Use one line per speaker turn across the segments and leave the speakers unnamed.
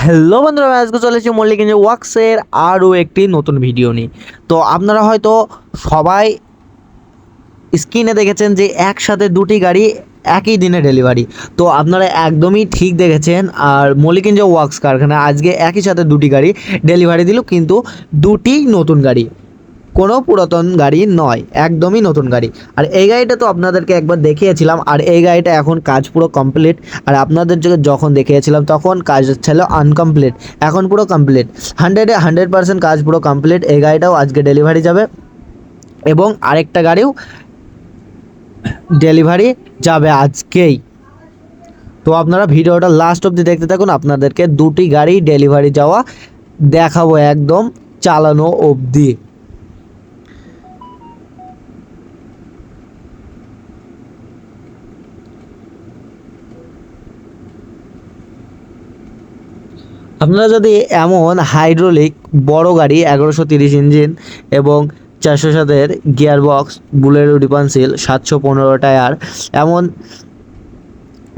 Hello বন্ধুরা আজকে চলেছি মল্লিক ইঞ্জিন ওয়ার্কসের আরও একটি নতুন ভিডিও নিয়ে। তো আপনারা হয়তো সবাই স্ক্রিনে দেখেছেন যে একসাথে দুটি গাড়ি একই দিনে ডেলিভারি। তো আপনারা একদমই ঠিক দেখেছেন, আর মল্লিক ইঞ্জিন ওয়ার্কস কারখানা আজকে একই সাথে দুটি গাড়ি ডেলিভারি দিল, কিন্তু দুটি নতুন গাড়ি। কোনো পুরাতন গাড়ি নয়, একদমই নতুন গাড়ি। আর এই গাড়িটা তো আপনাদেরকে একবার দেখিয়েছিলাম, আর এই গাড়িটা এখন কাজ পুরো কমপ্লিট আর আপনাদের যখন দেখিয়েছিলাম, তখন কাজ ছিল আনকমপ্লিট এখন পুরো কমপ্লিট হান্ড্রেডে হান্ড্রেড পার্সেন্ট কাজ পুরো কমপ্লিট এই গাড়িটাও আজকে ডেলিভারি যাবে। এবং আরেকটা গাড়িও ডেলিভারি যাবে আজকেই। তো আপনারা ভিডিওটা লাস্ট অবধি দেখতে থাকুন, আপনাদেরকে দুটি গাড়ি ডেলিভারি যাওয়া দেখাবো একদম চালানো অবধি। আপনারা যদি এমন হাইড্রোলিক বড় গাড়ি এগারোশো তিরিশ ইঞ্জিন এবং চারশো সাতের গিয়ার বক্স বুলেরো ডিপানসিল সাতশো পনেরো টায়ার, এমন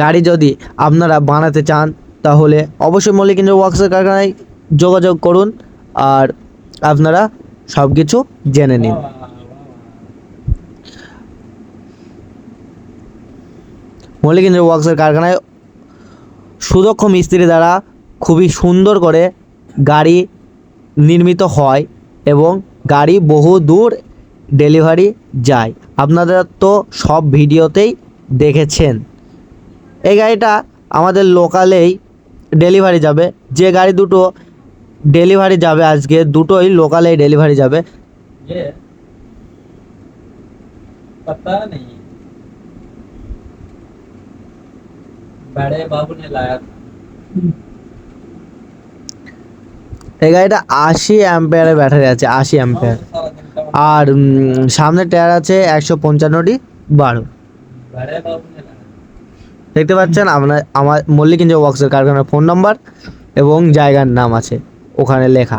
গাড়ি যদি আপনারা বানাতে চান, তাহলে অবশ্যই মল্লিক ইঞ্জিন ওয়ার্কসের কারখানায় যোগাযোগ করুন আর আপনারা সব কিছু জেনে নিন। মল্লিক ইঞ্জিন ওয়ার্কসের কারখানায় সুদক্ষ মিস্ত্রি দ্বারা খুবই সুন্দর করে গাড়ি নির্মিত হয় এবং গাড়ি বহু দূর ডেলিভারি যায়। আপনারা তো সব ভিডিওতেই দেখেছেন। এই গাড়িটা আমাদের লোকালেই ডেলিভারি যাবে। যে গাড়ি দুটো ডেলিভারি যাবে আজকে দুটোই লোকালেই ডেলিভারি যাবে।
বাবু নে
এই গাড়িটা আশি অ্যাম্পেয়ারের ব্যাটারি আছে, আশি অ্যাম্পেয়ার আর সামনে টায়ার আছে একশো পঞ্চান্নটি বারো। দেখতে পাচ্ছেন আপনার আমার মল্লিক ইঞ্জিন কারখানার ফোন নাম্বার এবং জায়গার নাম আছে, ওখানে লেখা।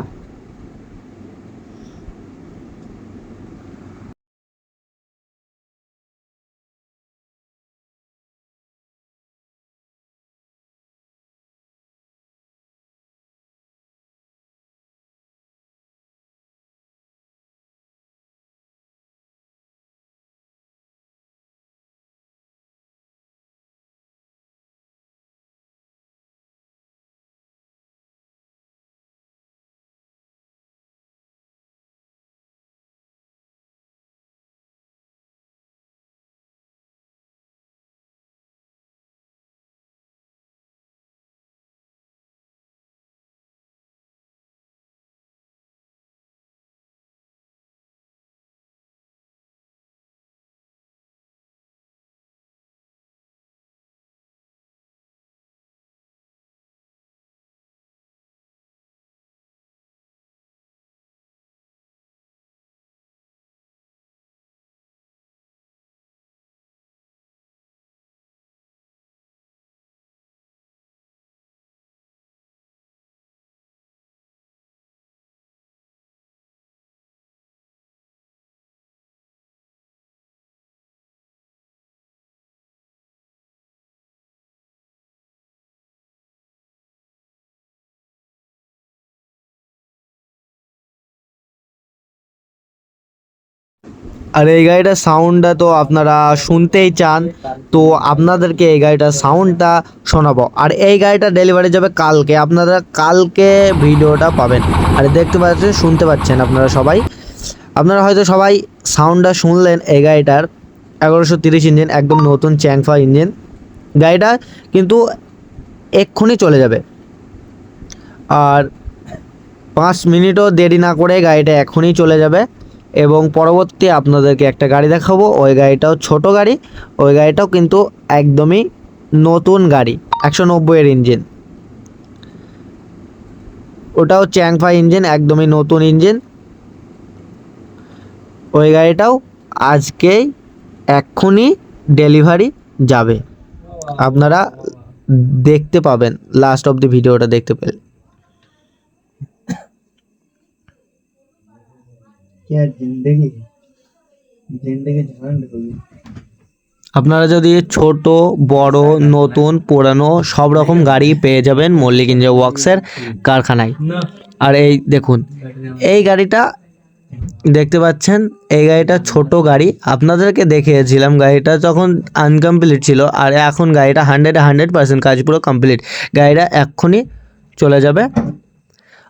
আর এই গাড়িটার সাউন্ডটা তো আপনারা শুনতেই চান, তো আপনাদেরকে এই গাড়িটার সাউন্ডটা শোনাবো। আর এই গাড়িটা ডেলিভারি যাবে কালকে, আপনারা কালকে ভিডিওটা পাবেন। আর দেখতে পাচ্ছেন, শুনতে পাচ্ছেন আপনারা সবাই। আপনারা হয়তো সবাই সাউন্ডটা শুনলেন এই গাড়িটার। এগারোশো তিরিশ ইঞ্জিন একদম নতুন চ্যাংফা ইঞ্জিন গাড়িটা কিন্তু এক্ষুনি চলে যাবে। আর পাঁচ মিনিটও দেরি না করে গাড়িটা এখনই চলে যাবে। এবং পরবর্তী আপনাদেরকে একটা গাড়ি দেখাবো। ওই গাড়িটাও ছোট গাড়ি, ওই গাড়িটাও কিন্তু একদমই নতুন গাড়ি, একশো নব্বইয়ের ইঞ্জিন। ওটাও চ্যাংফা ইঞ্জিন, একদমই নতুন ইঞ্জিন। ওই গাড়িটাও আজকেই এক্ষুনি ডেলিভারি যাবে। আপনারা দেখতে পাবেন, লাস্ট অব দি ভিডিওটা দেখতে পেলে।
क्या जिंदगी जिंदगी झंड हुई
আপনারা যদি ছোট বড় নতুন পুরানো সব রকম গাড়ি পেয়ে যাবেন মল্লিক ইঞ্জিন ওয়ার্কসের কারখানায়
ना
আর এই দেখুন এই গাড়িটা দেখতে পাচ্ছেন এই গাড়িটা ছোট গাড়ি আপনাদেরকে দেখিয়েছিলাম গাড়িটা যখন আনকমপ্লিট ছিল আর এখন গাড়িটা হান্ড্রেড হান্ড্রেড পার্সেন্ট কাজ পুরো কমপ্লিট গাড়িটা এক্ষুনি চলে যাবে